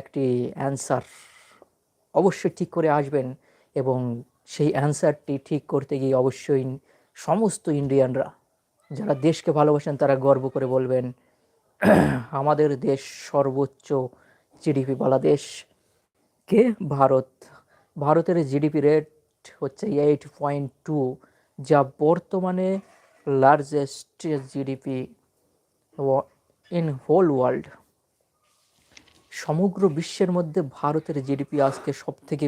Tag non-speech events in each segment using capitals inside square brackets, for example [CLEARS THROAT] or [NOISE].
একটি অ্যান্সার অবশ্যই ঠিক করে আসবেন এবং সেই অ্যান্সারটি ঠিক করতে গিয়ে অবশ্যই সমস্ত ইন্ডিয়ানরা যারা দেশকে ভালোবাসেন তারা গর্ব করে বলবেন, আমাদের দেশ সর্বোচ্চ জিডিপি বালা দেশ কে? ভারত। ভারতের জিডিপি রেট হচ্ছে এইট পয়েন্ট টু যা বর্তমানে largest GDP in whole world সমগ্র বিশ্বের মধ্যে ভারতের জিডিপি আজকে সব থেকে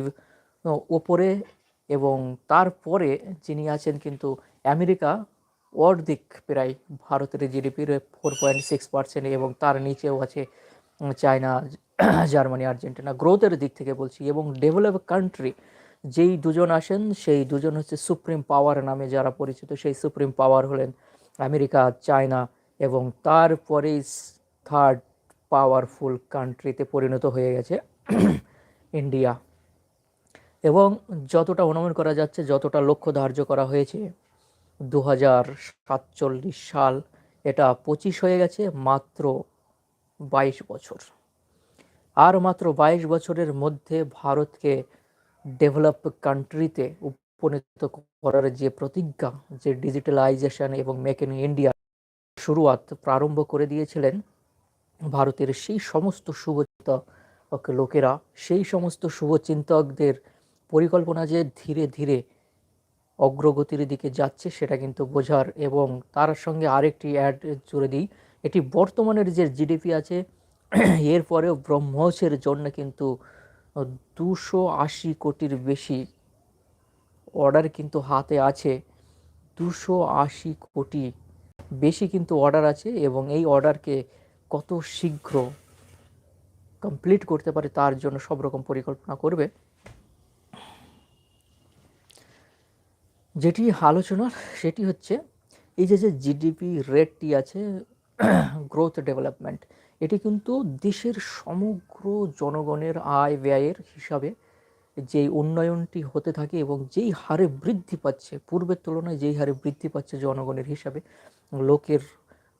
ওপরে এবং তারপরে যিনি আছেন কিন্তু আমেরিকা, অর্ধেক প্রায় ভারতের জিডিপির ফোর পয়েন্ট সিক্স পার্সেন্ট এবং তার নিচেও আছে চায়না, জার্মানি, আর্জেন্টিনা। গ্রোথের দিক থেকে বলছি এবং ডেভেলপ কান্ট্রি যেই দুজন আসেন সেই দুজন হচ্ছে সুপ্রিম পাওয়ার নামে যারা পরিচিত, সেই সুপ্রিম পাওয়ার হলেন আমেরিকা, চায়না এবং তারপরেই থার্ড পাওয়ারফুল কান্ট্রিতে পরিণত হয়ে গেছে [CLEARS THROAT] ইন্ডিয়া এবং যতটা অনুমান করা যাচ্ছে, যতটা লক্ষ্য ধার্য করা হয়েছে দু সাতচল্লিশ সাল এটা পঁচিশ হয়ে গেছে মাত্র বাইশ বছর। আর মাত্র বাইশ বছরের মধ্যে ভারতকে ডেভেলপ কান্ট্রিতে উপনীত করার যে প্রতিজ্ঞা, যে ডিজিটালাইজেশন এবং মেক ইন ইন্ডিয়া শুরুয়াত প্রারম্ভ করে দিয়েছিলেন ভারতের সেই সমস্ত শুভচিন্তক লোকেরা, সেই সমস্ত শুভচিন্তকদের পরিকল্পনা যে ধীরে ধীরে অগ্রগতির দিকে যাচ্ছে সেটা কিন্তু বোঝার এবং তার সঙ্গে আরেকটি অ্যাড জুড়ে দিই, এটি বর্তমানের যে জিডিপি আছে [CLEARS THROAT] এরপরেও ব্রহ্মসের জন্য কিন্তু দুশো আশি কোটির বেশি অর্ডার কিন্তু হাতে আছে, দুশো আশি কোটি বেশি কিন্তু অর্ডার আছে এবং এই অর্ডারকে কত শীঘ্র কমপ্লিট করতে পারে তার জন্য সব রকম পরিকল্পনা করবে। যেটি আলোচনার, সেটি হচ্ছে এই যে যে জিডিপি রেটটি আছে [CLEARS THROAT] গ্রোথ ডেভেলপমেন্ট এটি কিন্তু দেশের সমগ্র জনগণের আয় ব্যয়ের হিসাবে যেই উন্নয়নটি হতে থাকে এবং যেই হারে বৃদ্ধি পাচ্ছে, পূর্বের তুলনায় যেই হারে বৃদ্ধি পাচ্ছে জনগণের হিসাবে, লোকের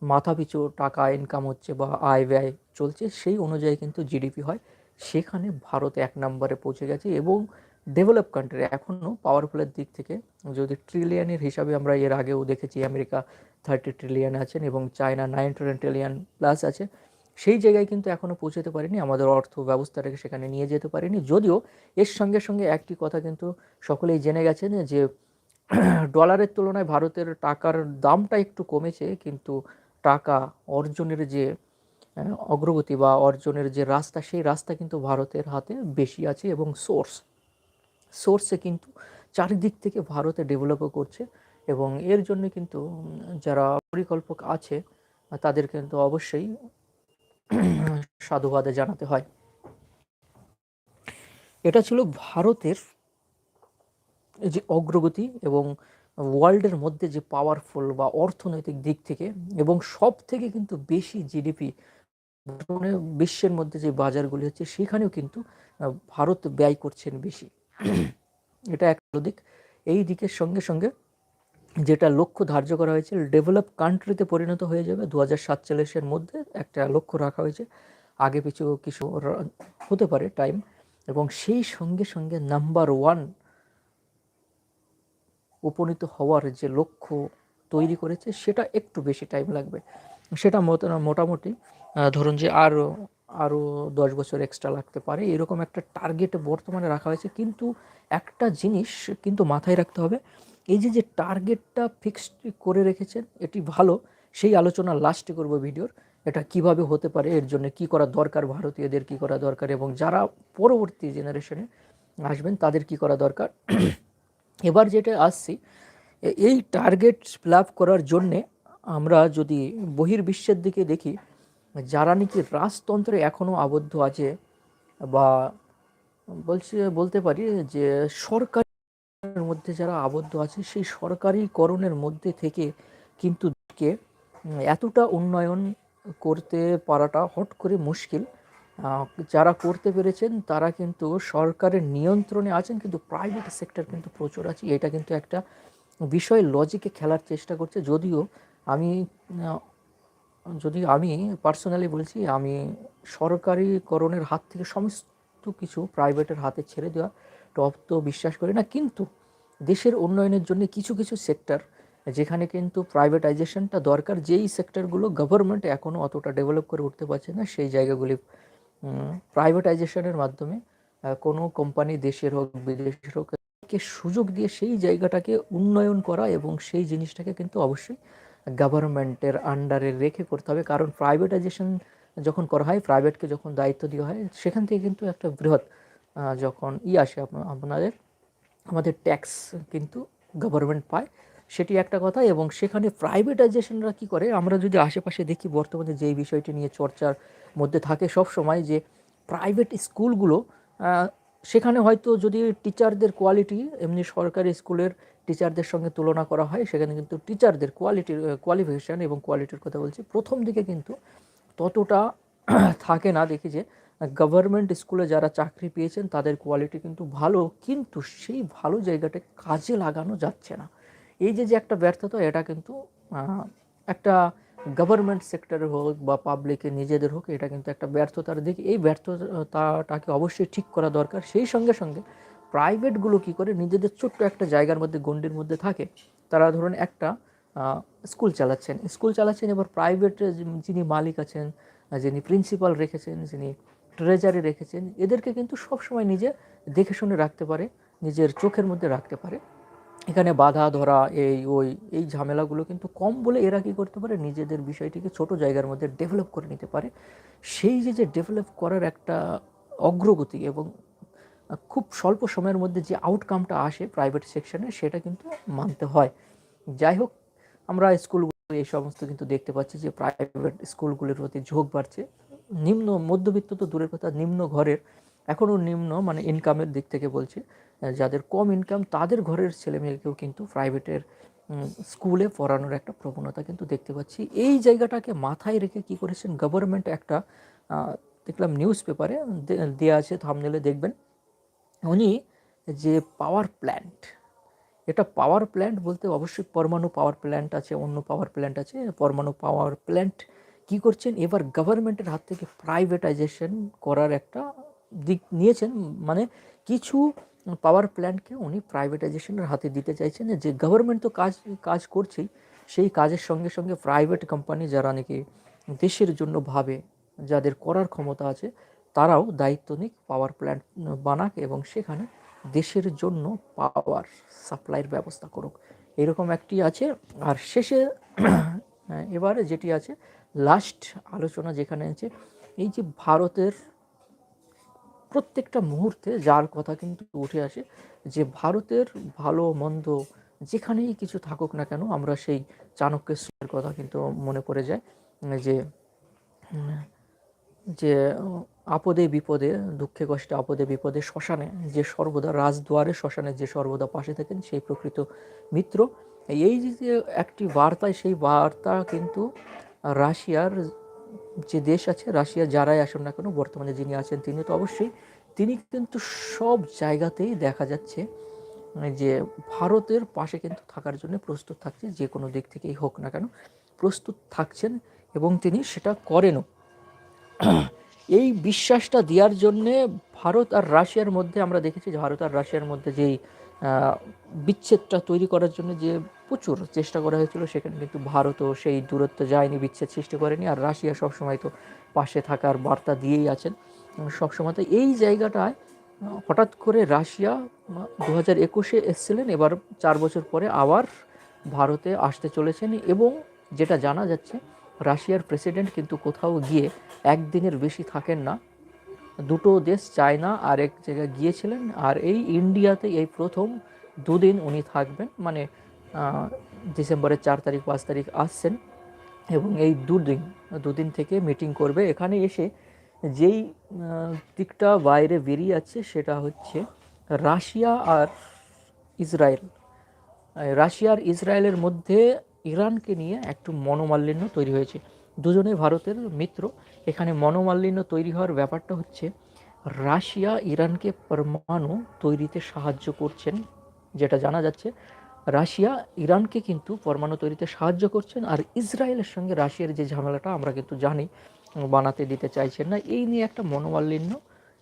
মাথা পিছু টাকা ইনকাম হচ্ছে বা আয় ব্যয় চলছে, সেই অনুযায়ী কিন্তু জিডিপি হয়। সেখানে ভারত এক নম্বরে পৌঁছে গেছে এবং ডেভেলপ কান্ট্রি এখনও পাওয়ারফুলের দিক থেকে। যদি ট্রিলিয়নের হিসাবে আমরা এর আগেও দেখেছি, আমেরিকা থার্টি ট্রিলিয়ন আছেন এবং চায়না নাইন ট্রিলিয়ন প্লাস আছে, সেই জায়গায় কিন্তু এখনও পৌঁছতে পারেনি। আমাদের অর্থ ব্যবস্থাটাকে সেখানে নিয়ে যেতে পারেনি। যদিও এর সঙ্গে সঙ্গে একটি কথা কিন্তু সকলেই জেনে গেছেন যে [CLEARS THROAT] ডলারের তুলনায় ভারতের টাকার দামটা একটু কমেছে, কিন্তু টাকা অর্জনের যে অগ্রগতি বা অর্জনের যে রাস্তা, সেই রাস্তা কিন্তু ভারতের হাতে বেশি আছে এবং সোর্স সোর্সে কিন্তু চারিদিক থেকে ভারতে ডেভেলপও করছে এবং এর জন্য কিন্তু যারা পরিকল্পক আছে, তাদের কিন্তু অবশ্যই [CLEARS THROAT] সাধুবাদে জানাতে হয়। এটা ছিল ভারতের যে অগ্রগতি এবং ওয়ার্ল্ডের মধ্যে যে পাওয়ারফুল বা অর্থনৈতিক দিক থেকে এবং সব থেকে কিন্তু বেশি জিডিপি বিশ্বের মধ্যে যে বাজারগুলি হচ্ছে সেখানেও কিন্তু ভারত ব্যয় করছেন বেশি। [CLEARS THROAT] এটা এক দিক। এই দিকের সঙ্গে সঙ্গে যেটা লক্ষ্য ধার্য করা হয়েছে ডেভেলপ কান্ট্রিতে পরিণত হয়ে যাবে দু হাজার সাতচল্লিশের মধ্যে একটা লক্ষ্য রাখা হয়েছে। আগে পিছু কিছু হতে পারে টাইম এবং সেই সঙ্গে সঙ্গে নাম্বার ওয়ান উপনীত হওয়ার যে লক্ষ্য তৈরি করেছে, সেটা একটু বেশি টাইম লাগবে। সেটা মোটামুটি ধরুন যে আরও আরও দশ বছর এক্সট্রা লাগতে পারে, এরকম একটা টার্গেট বর্তমানে রাখা হয়েছে। কিন্তু একটা জিনিস কিন্তু মাথায় রাখতে হবে, এই যে যে টার্গেটটা ফিক্সড করে রেখেছেন, এটি ভালো। সেই আলোচনা লাস্টে করব ভিডিওর, এটা কীভাবে হতে পারে, এর জন্য কি করা দরকার, ভারতীয়দের কি করা দরকার, এবং যারা পরবর্তী জেনারেশনে আসবেন, তাদের কি করা দরকার? এবার যেটা আসছি এই টার্গেট ফিল করার জন্যে আমরা যদি বহির্বিশ্বের দিকে দেখি, যারা নাকি রাজতন্ত্রে এখনও আবদ্ধ আছে বা বলছে, বলতে পারি যে সরকারের মধ্যে যারা আবদ্ধ আছে, সেই সরকারিকরণের মধ্যে থেকে কিন্তু এতটা উন্নয়ন করতে পারাটা হট করে মুশকিল। যারা করতে পেরেছেন, তারা কিন্তু সরকারের নিয়ন্ত্রণে আছেন, কিন্তু প্রাইভেট সেক্টর কিন্তু প্রচুর আছে। এটা কিন্তু একটা বিষয় লজিকে খেলার চেষ্টা করছে। যদিও আমি যদি আমি পার্সোনালি বলছি, আমি সরকারিকরণের হাত থেকে সমস্ত কিছু প্রাইভেটের হাতে ছেড়ে দেওয়া টপ তো বিশ্বাস করি না। কিন্তু দেশের উন্নয়নের জন্য কিছু কিছু সেক্টর যেখানে কিন্তু প্রাইভেটাইজেশনটা দরকার, যেই সেক্টরগুলো গভর্নমেন্ট এখনও অতটা ডেভেলপ করে উঠতে পারছে না, সেই জায়গাগুলি প্রাইভেটাইজেশনের মাধ্যমে কোনো কোম্পানি দেশের হোক, বিদেশের হোক, কে সুযোগ দিয়ে সেই জায়গাটাকে উন্নয়ন করা এবং সেই জিনিসটাকে কিন্তু অবশ্যই গভর্নমেন্টের আন্ডারে রেখে করতে হবে। কারণ প্রাইভেটাইজেশন যখন করা হয় প্রাইভেটকে যখন দায়িত্ব দেওয়া হয়, সেখান থেকে কিন্তু একটা বৃহৎ যখন ই আসে আপনাদের, আমাদের ট্যাক্স কিন্তু গভর্নমেন্ট পায়। সেটি একটা কথা এবং সেখানে প্রাইভেটাইজেশনরা কি করে? আমরা যদি আশেপাশে দেখি, বর্তমানে যেই বিষয়টি নিয়ে চর্চার মধ্যে থাকে সব সময় যে প্রাইভেট স্কুলগুলো সেখানে হয়তো যদি টিচারদের কোয়ালিটি এমনি সরকারি স্কুলের টিচারদের সঙ্গে তুলনা করা হয়, সেখানে কিন্তু টিচারদের কোয়ালিটির কোয়ালিফিকেশান এবং কোয়ালিটির কথা বলছি। প্রথম দিকে কিন্তু ততটা [CLEARS THROAT] থাকে না। দেখি যে গভর্নমেন্ট স্কুলে যারা চাকরি পেয়েছেন, তাদের কোয়ালিটি কিন্তু ভালো, কিন্তু সেই ভালো জায়গাটা কাজে লাগানো যাচ্ছে না। এই যে যে একটা ব্যর্থতা, এটা কিন্তু একটা গভর্নমেন্ট সেক্টরের হোক বা পাবলিকে নিজেদের হোক, এটা কিন্তু একটা ব্যর্থতার দিক। এই ব্যর্থতাটাকে অবশ্যই ঠিক করা দরকার। সেই সঙ্গে সঙ্গে প্রাইভেটগুলো কি করে? নিজেদের ছোট্ট একটা জায়গার মধ্যে, গণ্ডির মধ্যে থাকে, তারা ধরুন একটা স্কুল চালাচ্ছেন। স্কুল চালাচ্ছেন, এবার প্রাইভেটে যিনি মালিক আছেন, যিনি প্রিন্সিপাল রেখেছেন, যিনি ট্রেজারি রেখেছেন, এদেরকে কিন্তু সবসময় নিজে দেখে শুনে রাখতে পারে, নিজের চোখের মধ্যে রাখতে পারে। এখানে বাধা ধরা, এই, ওই, এই ঝামেলাগুলো কিন্তু কম বলে এরা কী করতে পারে? নিজেদের বিষয়টিকে ছোট জায়গার মধ্যে ডেভেলপ করে নিতে পারে। সেই যে যে ডেভেলপ করার একটা অগ্রগতি এবং খুব স্বল্প সময়ের মধ্যে যে আউটকামটা আসে প্রাইভেট সেকশনে সেটা কিন্তু মানতে হয়। যাই হোক, আমরা স্কুলগুলো এই সমস্ত কিন্তু দেখতে পাচ্ছি যে প্রাইভেট স্কুলগুলির প্রতি ঝোঁক বাড়ছে। নিম্ন, মধ্যবিত্ত তো দূরের কথা, নিম্ন ঘরের এখনও নিম্ন মানে ইনকামের দিক থেকে বলছি যাদের কম ইনকাম তাদের ঘরের ছেলে মেয়েকেও কিন্তু প্রাইভেটের স্কুলে পড়ানোর একটা প্রবণতা কিন্তু দেখতে পাচ্ছি। এই জায়গাটাকে মাথায় রেখে কি করেছেন? গভর্নমেন্ট একটা দেখলাম নিউজ পেপারে দেওয়া আছে থামনেলে দেখবেন। উনি যে পাওয়ার প্ল্যান্ট এটা পাওয়ার প্ল্যান্ট বলতে অবশ্যই পরমাণু পাওয়ার প্ল্যান্ট আছে, অন্য পাওয়ার প্ল্যান্ট আছে, পরমাণু পাওয়ার প্ল্যান্ট কি করছেন? এবার গভর্নমেন্টের হাত থেকে প্রাইভেটাইজেশন করার একটা দিক নিয়েছেন মানে কিছু পাওয়ার প্ল্যান্টকে উনি প্রাইভেটাইজেশনের হাতে দিতে চাইছেন। যে গভর্নমেন্ট তো কাজ কাজ করছেই, সেই কাজের সঙ্গে সঙ্গে প্রাইভেট কোম্পানি যারা নাকি দেশের জন্য ভাবে, যাদের করার ক্ষমতা আছে, তারাও দায়িত্ব নিক পাওয়ার প্ল্যান্ট বানাক এবং সেখানে দেশের জন্য পাওয়ার সাপ্লাইয়ের ব্যবস্থা করুক। এরকম একটি আছে। আর শেষে, এবারে যেটি আছে লাস্ট আলোচনা যেখানে আছে, এই যে ভারতের প্রত্যেকটা মুহূর্তে যার কথা কিন্তু উঠে আসে যে ভারতের ভালো মন্দ যেখানেই কিছু থাকুক না কেন আমরা সেই চাণক্যের কথা কিন্তু মনে পড়ে যায়, যে যে, আপদে বিপদে, দুঃখে কষ্টে আপদে বিপদে শ্মশানে, যে সর্বদা রাজদুয়ারে শ্মশানে যে সর্বদা পাশে থাকেন সেই প্রকৃত মিত্র। এই যে একটি বার্তায় সেই বার্তা কিন্তু রাশিয়ার যে দেশ আছে, রাশিয়া যারাই আসুন না কেন, বর্তমানে যিনি আছেন তিনি তো অবশ্যই, তিনি কিন্তু সব জায়গাতেই দেখা যাচ্ছে, যে ভারতের পাশে কিন্তু থাকার জন্য প্রস্তুত থাকছে, যে কোনো দিক থেকেই হোক না কেন, প্রস্তুত থাকছেন এবং তিনি সেটা করেনও। এই বিশ্বাসটা দেওয়ার জন্যে ভারত আর রাশিয়ার মধ্যে আমরা দেখেছি যে ভারত আর রাশিয়ার মধ্যে যেই বিচ্ছেদটা তৈরি করার জন্য যে প্রচুর চেষ্টা করা হয়েছিল, সেখানে কিন্তু ভারতও সেই দূরত্ব যায়নি, বিচ্ছেদ সৃষ্টি করেনি, আর রাশিয়া সবসময় তো পাশে থাকার বার্তা দিয়েই আছেন। সবসময় তো এই জায়গাটায় হঠাৎ করে রাশিয়া দু হাজার একুশে এসছিলেন, এবার চার বছর পরে আবার ভারতে আসতে চলেছেন এবং যেটা জানা যাচ্ছে, রাশিয়ার প্রেসিডেন্ট কিন্তু কোথাও গিয়ে একদিনের বেশি থাকেন না। দুটো দেশ, চায়না আর এক জায়গায় গিয়েছিলেন, আর এই ইন্ডিয়াতে এই প্রথম দুদিন উনি থাকবেন। মানে ডিসেম্বরের চার তারিখ, পাঁচ তারিখ আসছেন এবং এই দুদিন দুদিন থেকে মিটিং করবে। এখানে এসে যেই দিকটা বাইরে বেরিয়ে আছে সেটা হচ্ছে রাশিয়া আর ইসরায়েল। রাশিয়া আর ইসরায়েলের মধ্যে ইরানকে নিয়ে একটু মনোমালিন্য তৈরি হয়েছে। দুজনে ভারতের মিত্র। এখানে মনোমালিন্য তৈরি হওয়ার ব্যাপারটা হচ্ছে রাশিয়া ইরানকে পরমাণু তৈরিতে সাহায্য করছেন, যেটা জানা যাচ্ছে। রাশিয়া ইরানকে কিন্তু পরমাণু তৈরিতে সাহায্য করছেন, আর ইসরায়েলের সঙ্গে রাশিয়ার যে ঝামেলাটা আমরা কিন্তু জানি, বানাতে দিতে চাইছেন না। এই নিয়ে একটা মনোমালিন্য,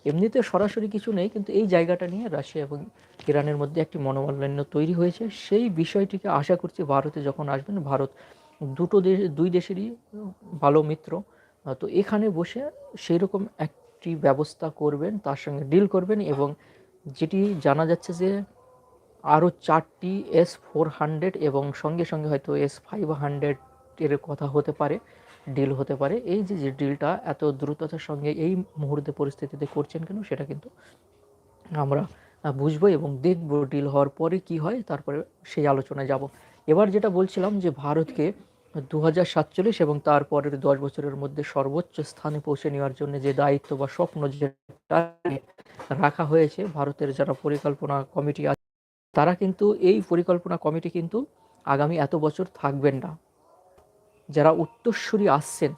এমনিতে সরাসরি কিছু নেই, কিন্তু এই জায়গাটা নিয়ে রাশিয়া এবং ইরানের মধ্যে একটি মনোমালিন্য তৈরি হয়েছে। সেই বিষয়টিকে আশা করছি ভারতে যখন আসবেন, ভারত দুটো দেশ দুই দেশেরই ভালো মিত্র, তো এখানে বসে সেই রকম একটি ব্যবস্থা করবেন, তার সঙ্গে ডিল করবেন এবং যেটি জানা যাচ্ছে যে আরও চারটি এস ফোর হান্ড্রেড এবং সঙ্গে সঙ্গে হয়তো এস ফাইভ হান্ড্রেড এর কথা হতে পারে ডিল হতে পারে। এই যে যে ডিলটা এত দ্রুততার সঙ্গে এই মুহূর্তে পরিস্থিতিতে করছেন কেন, সেটা কিন্তু আমরা বুঝব এবং দেখব ডিল হওয়ার পরে কি হয়, তারপরে সেই আলোচনায় যাব। এবার যেটা বলছিলাম যে, ভারতকে দু হাজার সাতচল্লিশ এবং তারপরের দশ বছরের মধ্যে সর্বোচ্চ স্থানে পৌঁছে নেওয়ার জন্য যে দায়িত্ব বা স্বপ্ন যেটা রাখা হয়েছে, ভারতের যারা পরিকল্পনা কমিটি আছে তারা কিন্তু এই পরিকল্পনা কমিটি কিন্তু আগামী এত বছর থাকবেন না। যারা উত্তরসূরি আসছেন,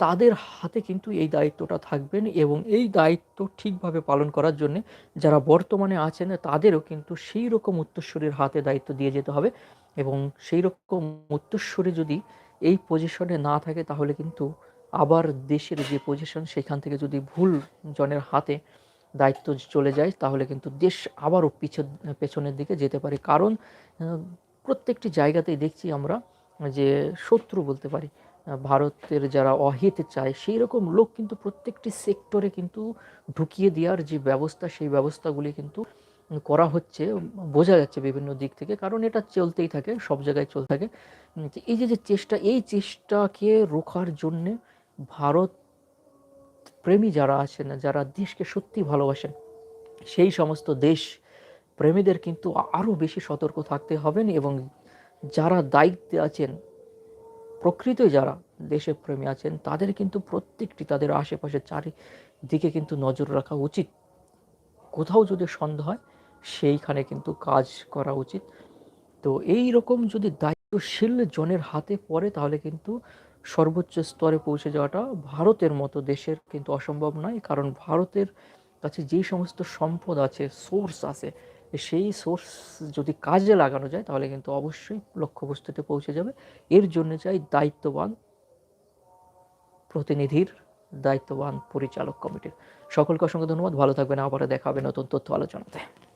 তাদের হাতে কিন্তু এই দায়িত্বটা থাকবেন এবং এই দায়িত্ব ঠিকভাবে পালন করার জন্য যারা বর্তমানে আছেন, তাদেরও কিন্তু সেই রকম উত্তরসূরির হাতে দায়িত্ব দিয়ে যেতে হবে এবং সেই রকম উত্তরসূরি যদি এই পজিশনে না থাকে, তাহলে কিন্তু আবার দেশের যে পজিশন সেখান থেকে যদি ভুল জনের হাতে দায়িত্ব চলে যায়, তাহলে কিন্তু দেশ আবারও পিছন পেছনের দিকে যেতে পারে। কারণ প্রত্যেকটি জায়গাতেই দেখছি আমরা যে শত্রু বলতে পারি, ভারতের যারা অহিত চায় সেই রকম লোক কিন্তু প্রত্যেকটি সেক্টরে কিন্তু ঢুকিয়ে দেওয়ার যে ব্যবস্থা, সেই ব্যবস্থাগুলি কিন্তু করা হচ্ছে, বোঝা যাচ্ছে বিভিন্ন দিক থেকে। কারণ এটা চলতেই থাকে, সব জায়গায় চলতে থাকে। এই যে যে চেষ্টা, এই চেষ্টাকে রোখার জন্যে ভারত প্রেমী যারা আছেন যারা দেশকে সত্যি ভালোবাসেন, সেই সমস্ত দেশ প্রেমীদের কিন্তু আরও বেশি সতর্ক থাকতে হবেন এবং যারা দায়িত্বে আছেন, প্রকৃতই যারা দেশে প্রেমী আছেন, তাদের কিন্তু প্রত্যেকটি তাদের আশেপাশে চারিদিকে কিন্তু নজর রাখা উচিত। কোথাও যদি সন্দেহ হয়, সেইখানে কিন্তু কাজ করা উচিত। তো এই রকম যদি দায়িত্বশীল জনের হাতে পড়ে, তাহলে কিন্তু সর্বোচ্চ স্তরে পৌঁছে যাওয়াটা ভারতের মতো দেশের কিন্তু অসম্ভব নয়, কারণ ভারতের কাছে যেই সমস্ত সম্পদ আছে সোর্স আছে, সেই সোর্স যদি কাজে লাগানো যায়, তাহলে কিন্তু অবশ্যই লক্ষ্যবস্তুতে পৌঁছে যাবে। এর জন্য চাই দায়িত্ববান প্রতিনিধির, দায়িত্ববান পরিচালক কমিটির। সকলকে অসংখ্য ধন্যবাদ। ভালো থাকবেন। আবারও দেখা নতুন তথ্য আলোচনাতে।